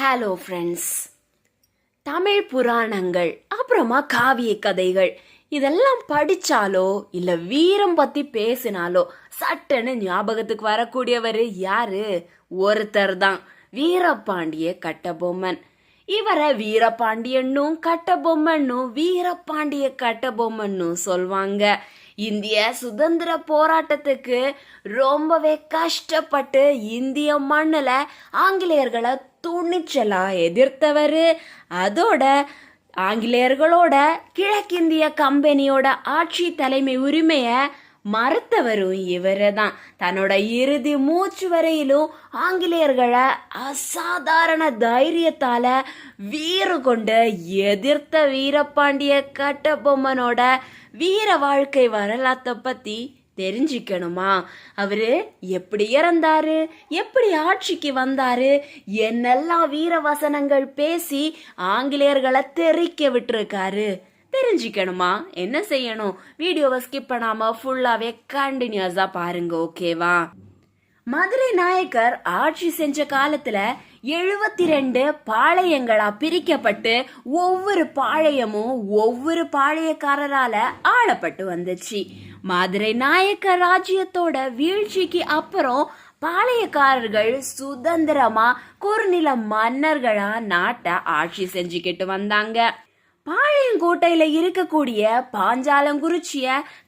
Hello friends Tamil புராணங்கள் அப்புறமா காவிய கதைகள் இதெல்லாம் படிச்சாலோ இல்ல வீரம் பத்தி பேசினாலோ சட்டுன்னு ஞாபகத்துக்கு வரக்கூடியவர் யாரு? ஒருத்தர் தான். வீரபாண்டிய கட்டபொம்மன். இவரை வீரபாண்டியன்னும் கட்டபொம்மன்னும் வீரபாண்டிய கட்டபொம்மன்னும் சொல்வாங்க. இந்திய சுதந்திர போராட்டத்துக்கு ரொம்பவே கஷ்டப்பட்டு இந்திய மண்ணில் ஆங்கிலேயர்களை துணிச்சலாக எதிர்த்தவர். அதோட ஆங்கிலேயர்களோட கிழக்கிந்திய கம்பெனியோட ஆட்சி தலைமை உரிமையை மறுத்தவரும் இவரு தான் தன்னோட இறுதி மூச்சு வரையிலும் ஆங்கிலேயர்களை அசாதாரண தைரியத்தால வீறு கொண்டு எதிர்த்த வீரபாண்டிய கட்டபொம்மனோட வீர வாழ்க்கை வரலாற்றை பத்தி தெரிஞ்சுக்கணுமா? அவரு எப்படி இறந்தாரு? எப்படி ஆட்சிக்கு வந்தாரு? என்னெல்லாம் வீர வசனங்கள் பேசி ஆங்கிலேயர்களை தெறிக்க விட்டுருக்காரு? தெரிஞ்சுக்கணுமா? என்ன செய்யணும்? வீடியோவை ஸ்கிப் பண்ணாம ஃபுல்லாவே கண்டினியூஸா பாருங்க ஓகேவா மதுரை நாயக்கர் ஆட்சி செஞ்ச காலத்துல எழுபத்தி ரெண்டு பாளையங்களா பிரிக்கப்பட்டு ஒவ்வொரு பாளையமும் ஒவ்வொரு பாளையக்காரரால ஆளப்பட்டு வந்துச்சு. மதுரை நாயக்கர் ராஜ்யத்தோட வீழ்ச்சிக்கு அப்புறம் பாளையக்காரர்கள் சுதந்திரமா குறுநில மன்னர்களா நாட்டை ஆட்சி செஞ்சுக்கிட்டு வந்தாங்க. பாளையங்கோட்டையில இருக்கக்கூடிய பாஞ்சாலங்குறிச்சிய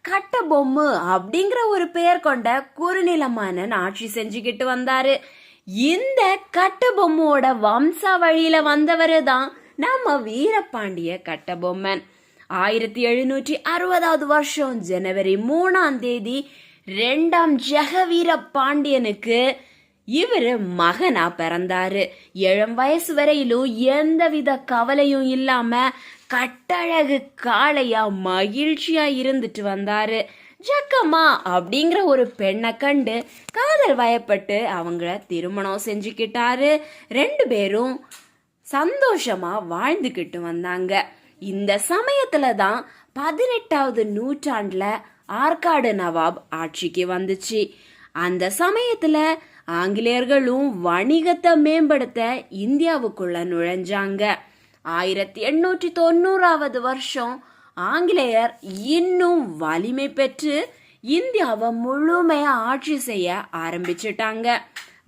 கட்டபொம்மு அப்படிங்கிற ஒரு பெயர் கொண்ட குறுநில மன்னன் ஆட்சி செஞ்சுக்கிட்டு வந்தாரு. இந்த கட்டபொம்மோட வம்ச வழியில வந்தவரு தான் நம்ம வீரபாண்டிய கட்டபொம்மன் ஆயிரத்தி எழுநூற்றி அறுபதாவது வருஷம் ஜனவரி மூணாம் தேதி ரெண்டாம் ஜெகவீர பாண்டியனுக்கு இவர் மகனா பிறந்தாரு. ஏழம் வயசு வரையிலும் எந்தவித கவலையும் இல்லாம கட்டழகு காளையா மகிழ்ச்சியா இருந்துட்டு வந்தாரு. ஜக்கம்மா அப்படிங்கிற ஒரு பெண்ணை கண்டு காதல் வயப்பட்டு அவங்கள திருமணம் செஞ்சுக்கிட்டாரு. ரெண்டு பேரும் சந்தோஷமா வாழ்ந்துக்கிட்டு வந்தாங்க. இந்த சமயத்துல தான் பதினெட்டாவது நூற்றாண்டுல ஆற்காடு நவாப் ஆட்சிக்கு வந்துச்சு. அந்த சமயத்துல ஆங்கிலேயர்களும் வணிகத்தை மேம்படுத்த இந்தியாவுக்குள்ள நுழைஞ்சாங்க. ஆயிரத்தி எண்ணூற்றி தொண்ணூறாவது வருஷம் ஆங்கிலேயர் இன்னும் வலிமை பெற்று இந்தியாவை முழுமையா ஆட்சி செய்ய ஆரம்பிச்சிட்டாங்க.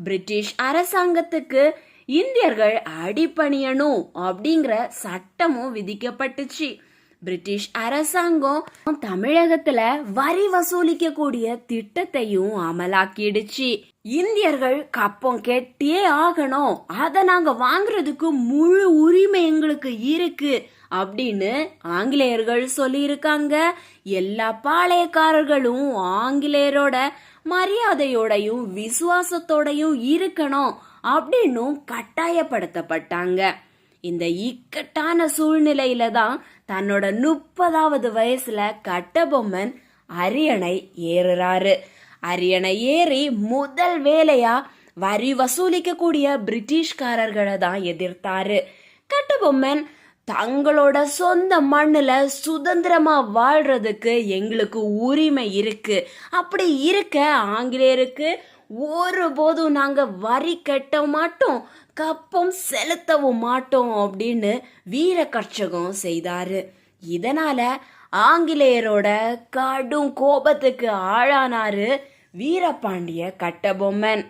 பிரிட்டிஷ் அரசாங்கத்துக்கு இந்தியர்கள் அடிபணியணும் அப்படிங்கிற சட்டமும் விதிக்கப்பட்டுச்சு. பிரிட்டிஷ் அரசாங்கம் தமிழகத்துல வரி வசூலிக்க கூடிய திட்டத்தையும் அமலாக்கிடுச்சு. இந்தியர்கள் கப்பம் கெட்டியே ஆகணும். அதை நாங்க வாங்குறதுக்கு முழு உரிமை எங்களுக்கு இருக்கு அப்படின்னு ஆங்கிலேயர்கள் சொல்லியிருக்காங்க. எல்லா பாளையக்காரர்களும் ஆங்கிலேயரோட மரியாதையோடையும் விசுவாசத்தோடையும் இருக்கணும் அப்படின்னும் கட்டாயப்படுத்தப்பட்டாங்க. இந்த இக்கட்டான சூழ்நிலையில தான் தன்னோட முப்பதாவது வயசுல கட்டபொம்மன் அரியணை ஏறுறாரு. அரியணை ஏறி முதல் வேலையா வரி வசூலிக்க கூடிய பிரிட்டிஷ்காரர்களை தான் எதிர்த்தாரு. கட்டபொம்மன் தங்களோட சொந்த மண்ணுல சுதந்திரமா வாழ்றதுக்கு எங்களுக்கு உரிமை இருக்கு. அப்படி இருக்க ஆங்கிலேயருக்கு ஒருபோதும் நாங்கள் வரி கட்ட மாட்டோம் கப்பம் செலுத்தவும் மாட்டோம் அப்படின்னு வீர கர்ச்சகம் செய்தாரு. இதனால ஆங்கிலேயரோட கடும் கோபத்துக்கு ஆளானாரு வீரபாண்டிய கட்டபொம்மன்.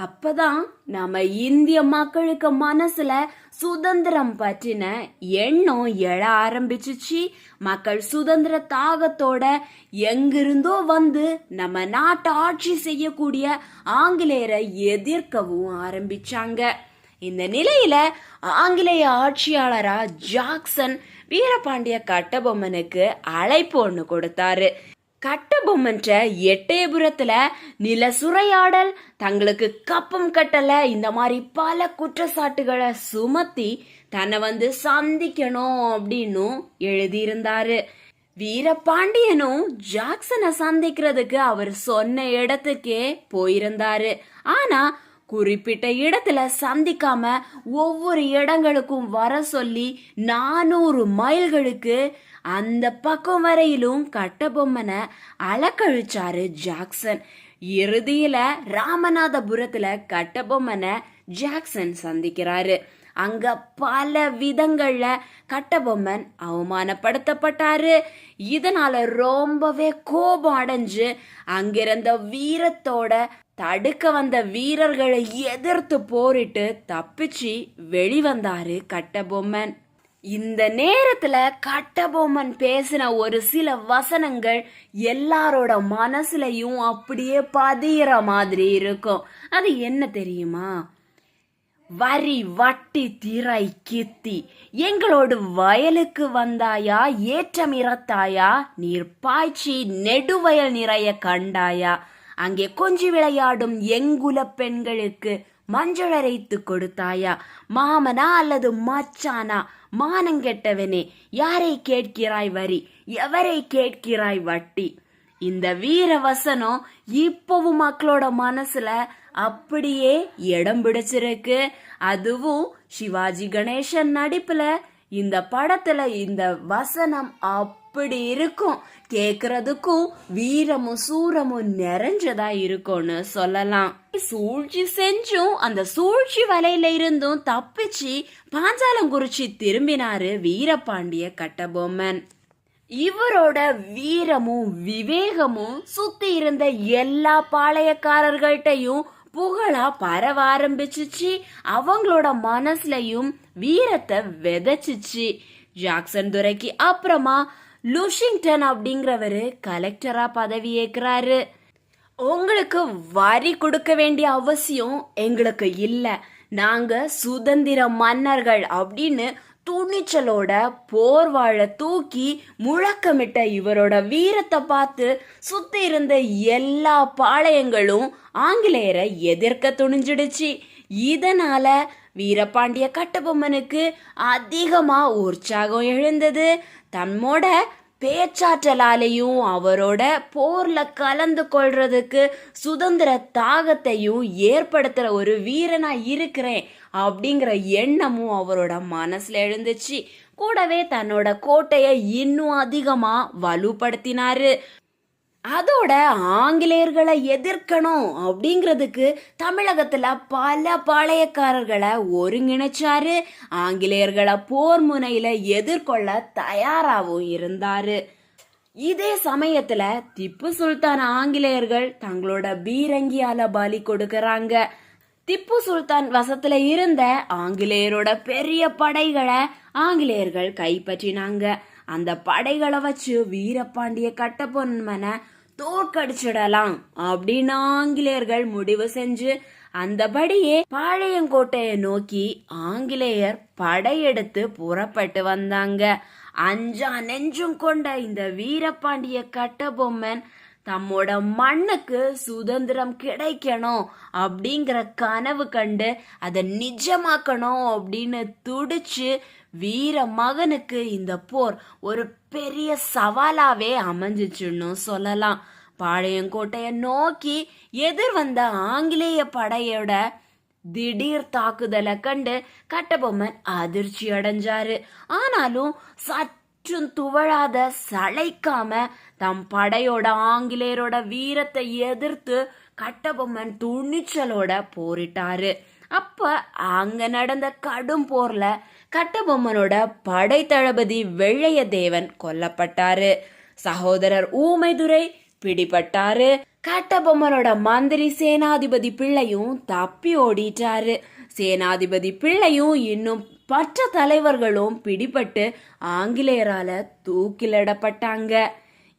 அப்பதான் நம்ம இந்திய மக்களுக்கு மனசுல சுதந்திரம் பற்றின எண்ணம் எழ ஆரம்பிச்சிச்சு. மக்கள் சுதந்திர தாகத்தோட எங்கிருந்தோ வந்து நம்ம நாட்டை ஆட்சி செய்யக்கூடிய ஆங்கிலேயரை எதிர்க்கவும் ஆரம்பிச்சாங்க. இந்த நிலையில ஆங்கிலேய ஆட்சியாளரா ஜாக்சன் வீரபாண்டிய கட்டபொம்மனுக்கு அழைப்பு ஒன்று கொடுத்தாரு. கட்டபொம்மன்ற எட்டயபுரத்துல நில சுரையாடல் தங்களுக்கு கப்பம் கட்டல இந்த மாதிரி பல குற்றச்சாட்டுகளை சுமத்தி தன்னை வந்து சந்திக்கணும் அப்படின்னும் எழுதியிருந்தாரு. வீரபாண்டியனும் ஜாக்சனை சந்திக்கிறதுக்கு அவர் சொன்ன இடத்துக்கே போயிருந்தாரு. ஆனா குறிப்பிட்ட இடத்துல சந்திக்காம ஒவ்வொரு இடங்களுக்கும் வர சொல்லி நானூறு மைல்களுக்கு அந்த பக்கம் வரையிலும் கட்டபொம்மனை அலக்கழிச்சாரு ஜாக்சன். இறுதியில ராமநாதபுரத்துல கட்டபொம்மனை ஜாக்சன் சந்திக்கிறாரு. அங்க பல விதங்கள்ல கட்டபொம்மன் அவமானப்படுத்தப்பட்டாரு. இதனால ரொம்பவே கோபம் அடைஞ்சு அங்கிருந்த வீரத்தோட தடுக்க வந்த வீரர்களை எதிர்த்து போரிட்டு தப்பிச்சு வெளிவந்தாரு கட்டபொம்மன். இந்த நேரத்துல கட்டபொம்மன் பேசின ஒரு சில வசனங்கள் எல்லாரோட மனசுலயும் அப்படியே பதியிற மாதிரி இருக்கும். அது என்ன தெரியுமா? வரி வட்டி திரை கித்தி. எங்களோடு வயலுக்கு வந்தாயா ஏற்றம் இறத்தாயா நீர் பாய்ச்சி நெடுவயல் நிறைய கண்டாயா. அங்கே கொஞ்சி விளையாடும் எங்குல பெண்களுக்கு மஞ்சள் அரைத்து கொடுத்தாயா. மாமனா அல்லது மச்சானா மானங்கெட்டவனே யாரை கேட்கிறாய் வரி? எவரை கேட்கிறாய் வட்டி? இந்த வீர வசனம் இப்பவும் மக்களோட மனசுல அப்படியே இடம் பிடிச்சிருக்கு. அதுவும் சிவாஜி கணேசன் நடிப்புல இந்த படத்துல இந்த வசனம் அப்படி இருக்கும். கேக்குறதுக்கும் வீரமும் சூரமும் நிறைஞ்சதா இருக்கும்னு சொல்லலாம். சூழ்ச்சி செஞ்சும் அந்த சூழ்ச்சி வலையில இருந்தும் தப்பிச்சு பாஞ்சாலங்குறிச்சி திரும்பினாரு வீரபாண்டிய கட்டபொம்மன். இவரோட வீரமும் விவேகமும் சுத்தி இருந்த எல்லா பாளையக்காரர்கள்ட்டையும் புகழா பரவ ஆரம்பிச்சிச்சு. அவங்களோட மனசுலயும் வீரத்தை விதைச்சிச்சு. ஜாக்சன் துரைக்கு அப்புறமா லூஷிங்டன் அப்படிங்கிறவரு கலெக்டரா பதவி ஏற்கிறாரு. உங்களுக்கு வரி கொடுக்க வேண்டிய அவசியம் எங்களுக்கு இல்ல. நாங்க சுதந்திர மன்னர்கள் அப்படின்னு துணிச்சலோட போர்வாழ தூக்கி முழக்கமிட்ட இவரோட வீரத்தை பார்த்து சுத்தி இருந்த எல்லா பாளையங்களும் ஆங்கிலேயரை எதிர்க்க துணிஞ்சிடுச்சு. இதனால வீரபாண்டிய கட்டபொம்மனுக்கு அதிகமா உற்சாகம் எழுந்தது. தம்மோட பேச்சாற்றலாலையும் அவரோட போர்ல கலந்து கொள்றதுக்கு சுதந்திர தாகத்தையும் ஏற்படுத்துற ஒரு வீரனா இருக்கிறேன் அப்படிங்கிற எண்ணமும் அவரோட மனசுல எழுந்துச்சு. கூடவே தன்னோட கோட்டையை இன்னும் அதிகமா வலுப்படுத்தினாரு. அதோட ஆங்கிலேயர்களை எதிர்க்கணும் அப்படிங்கிறதுக்கு தமிழகத்துல பல பாளையக்காரர்களை ஒருங்கிணைச்சாரு. ஆங்கிலேயர்களை போர் முனையில எதிர்கொள்ள தயாராகவும் இருந்தாரு. இதே சமயத்துல திப்பு சுல்தான் ஆங்கிலேயர்கள் தங்களோட பீரங்கியால பலி கொடுக்கறாங்க. திப்பு சுல்தான் வசத்துல இருந்த ஆங்கிலேயரோட பெரிய படைகளை ஆங்கிலேயர்கள் கைப்பற்றினாங்க. அந்த படைகளை வச்சு வீரபாண்டிய கட்டபொன்மனை தோற்கடிச்சிடலாம். அப்படின்னு ஆங்கிலேயர்கள் முடிவு செஞ்சு அந்தபடியே பாளையங்கோட்டையை நோக்கி ஆங்கிலேயர் படையெடுத்து புறப்பட்டு வந்தாங்க. அஞ்சா நெஞ்சும் கொண்ட இந்த வீரபாண்டிய கட்டபொம்மன் தம்மோட மண்ணுக்கு சுதந்திரம் கிடைக்கணும் அப்படிங்கிற கனவு கண்டு அதை நிஜமாக்கணும் அப்படின்னு துடிச்சு வீர மகனுக்கு இந்த போர் ஒரு பெரிய சவாலாவே அமைஞ்சிச்சுன்னு சொல்லலாம். பாளையங்கோட்டையை நோக்கி எதிர் வந்த ஆங்கிலேய படையோட திடீர் தாக்குதலை கண்டு கட்டபொம்மன் அதிர்ச்சி அடைஞ்சாரு. ஆனாலும் சற்றும் துவழாத சளைக்காம தம் படையோட ஆங்கிலேயரோட வீரத்தை எதிர்த்து கட்டபொம்மன் துணிச்சலோட போரிட்டாரு. அப்ப அங்க நடந்த கடும் போர்ல கட்டபொம்மனோட படை தளபதி வெள்ளையதேவன் கொல்லப்பட்டாரு. சகோதரர் ஊமைதுரை பிடிபட்டாரு. கட்டபொம்மனோட மந்திரி சேனாதிபதி பிள்ளையும் தப்பி ஓடிட்டாரு. சேனாதிபதி பிள்ளையும் இன்னும் மற்ற தலைவர்களும் பிடிபட்டு ஆங்கிலேயரால தூக்கிலிடப்பட்டாங்க.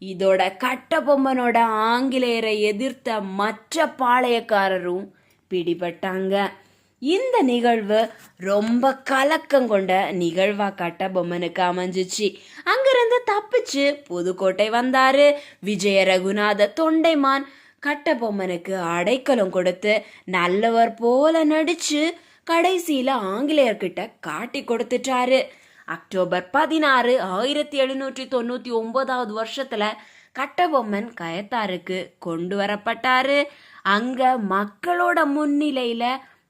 இதோட கட்டபொம்மனோட ஆங்கிலேயரை எதிர்த்த மற்ற பாளையக்காரரும் பிடிபட்டாங்க. இந்த நிகழ்வு ரொம்ப கலக்கம் கொண்ட நிகழ்வா கட்டபொம்மனுக்கு அமைஞ்சிச்சு. அங்கிருந்து தப்பிச்சு புதுக்கோட்டை வந்தாரு. விஜய ரகுநாத தொண்டைமான் கட்டபொம்மனுக்கு அடைக்கலம் கொடுத்து நல்லவர் போல நடிச்சு கடைசியில ஆங்கிலேயர்கிட்ட காட்டி கொடுத்துட்டாரு. அக்டோபர் பதினாறு ஆயிரத்தி எழுநூற்றி தொண்ணூத்தி ஒன்பதாவது வருஷத்துல கட்டபொம்மன் கயத்தாருக்கு கொண்டு வரப்பட்டாரு. அங்க மக்களோட முன்னிலையில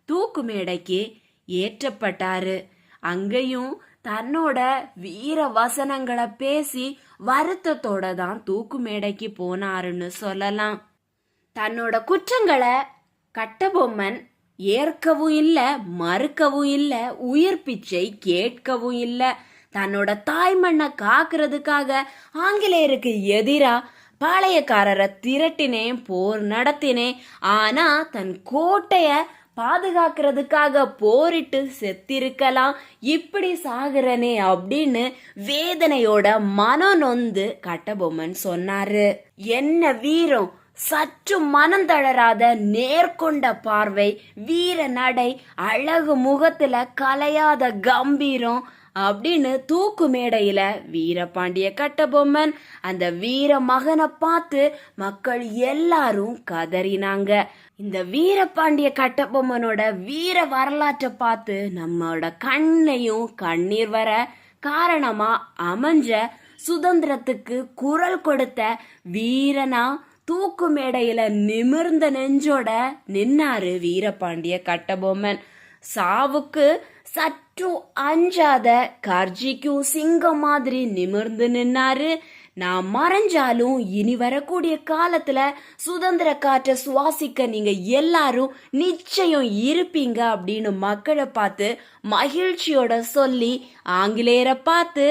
தூக்கு மேடைக்கு ஏற்றப்பட்டாரு. அங்கேயும் தன்னோட வீர வசனங்களை பேசி வருத்தத்தோட தான் தூக்கு மேடைக்கு போனாருன்னு சொல்லலாம். தன்னோட குற்றங்களை கட்டபொம்மன் ஏற்கவும் இல்லை மறுக்கவும் இல்லை உயிர் பிச்சை கேட்கவும் இல்லை. தன்னோட தாய்மண்ணை காக்குறதுக்காக ஆங்கிலேயருக்கு எதிரா பாளையக்காரரை திரட்டினேன் போர் நடத்தினேன். ஆனா தன் கோட்டைய பாதுகாக்கிறதுக்காக போரிட்டு செத்திருக்கலாம். இப்படி சாகுறனே அப்படின்னு வேதனையோட மனம் நொந்து கட்டபொம்மன் சொன்னாரு. என்ன வீரம்? சற்று மனம் தளராத நேர்கொண்ட பார்வை வீர நடை அழகு முகத்துல கலையாத கம்பீரம் அப்படின்னு தூக்கு மேடையில வீரபாண்டிய கட்டபொம்மன் அந்த வீர மகனை பார்த்து மக்கள் எல்லாரும் கதறினாங்க. இந்த வீரபாண்டிய கட்டபொம்மனோட வீர வரலாற்றை பார்த்து நம்மளோட கண்ணையும் கண்ணீர் வர காரணமா அமைஞ்ச சுதந்திரத்துக்கு குரல் கொடுத்த வீரனா தூக்கு மேடையில நிமிர்ந்த நெஞ்சோட நின்னாரு வீரபாண்டிய கட்டபொம்மன். சாவுக்கு சற்று அஞ்சாத கர்ஜிக்கும் சிங்கம் மாதிரி நிமிர்ந்து நின்னாரு. நான் மறைஞ்சாலும் இனி வரக்கூடிய காலத்துல சுதந்திர காற்றை சுவாசிக்க நீங்க எல்லாரும் நிச்சயம் இருப்பீங்க அப்படின்னு மக்களை பார்த்து மகிழ்ச்சியோட சொல்லி ஆங்கிலேயரை பார்த்து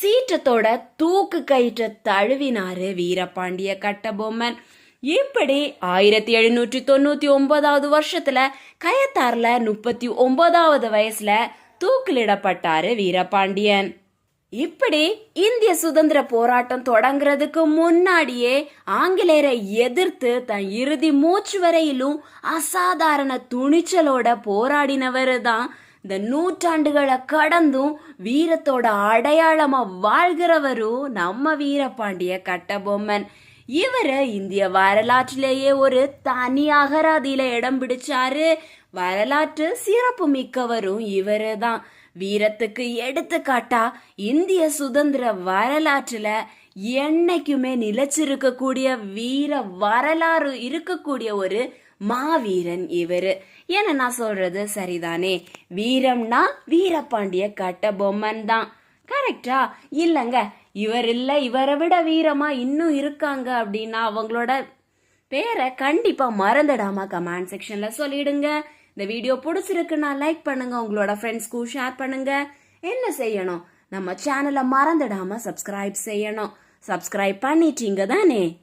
சீற்றத்தோட தூக்கு கயிற்ற தழுவினாரு வீரபாண்டிய கட்டபொம்மன். இப்படி ஆயிரத்தி எழுநூற்றி தொண்ணூத்தி ஒன்பதாவது வருஷத்துல கயத்தார்ல முப்பத்தி ஒன்பதாவது வயசுல தூக்கிலிடப்பட்டாரு வீரபாண்டியன். இப்படி இந்திய சுதந்திர போராட்டம் தொடங்குறதுக்கு முன்னாடியே ஆங்கிலேயரை எதிர்த்து தன் இறுதி மூச்சு வரையிலும் அசாதாரண துணிச்சலோட போராடினவர் தான் இந்த நூற்றாண்டுகளை கடந்தும் வீரத்தோட அடையாளமா வாழ்கிறவரும் நம்ம வீரபாண்டிய கட்டபொம்மன். இவர் இந்திய வரலாற்றிலேயே ஒரு தனி அகராதியில இடம் பிடிச்சாரு. வரலாற்று சிறப்பு மிக்கவரும் இவரு தான் வீரத்துக்கு எடுத்துக்காட்டா இந்திய சுதந்திர வரலாற்றுல என்னைக்குமே நிலைச்சிருக்கக்கூடிய வீர வரலாறு இருக்கக்கூடிய ஒரு மாவீரன் இவரு. ஏன்னா நான் சொல்றது சரிதானே? வீரம்னா வீரபாண்டிய கட்ட பொம்மன் தான். கரெக்டா இல்லைங்க. இவர் இல்லை இவரை விட வீரமாக இன்னும் இருக்காங்க அப்படின்னா அவங்களோட பேரை கண்டிப்பாக மறந்துடாமல் கமெண்ட் செக்ஷனில் சொல்லிடுங்க. இந்த வீடியோ பிடிச்சிருக்குன்னா லைக் பண்ணுங்க உங்களோட ஃப்ரெண்ட்ஸ்க்கும் ஷேர் பண்ணுங்க. என்ன செய்யணும்? நம்ம சேனலை மறந்துடாமல் சப்ஸ்கிரைப் செய்யணும். சப்ஸ்கிரைப் பண்ணிட்டீங்க தானே?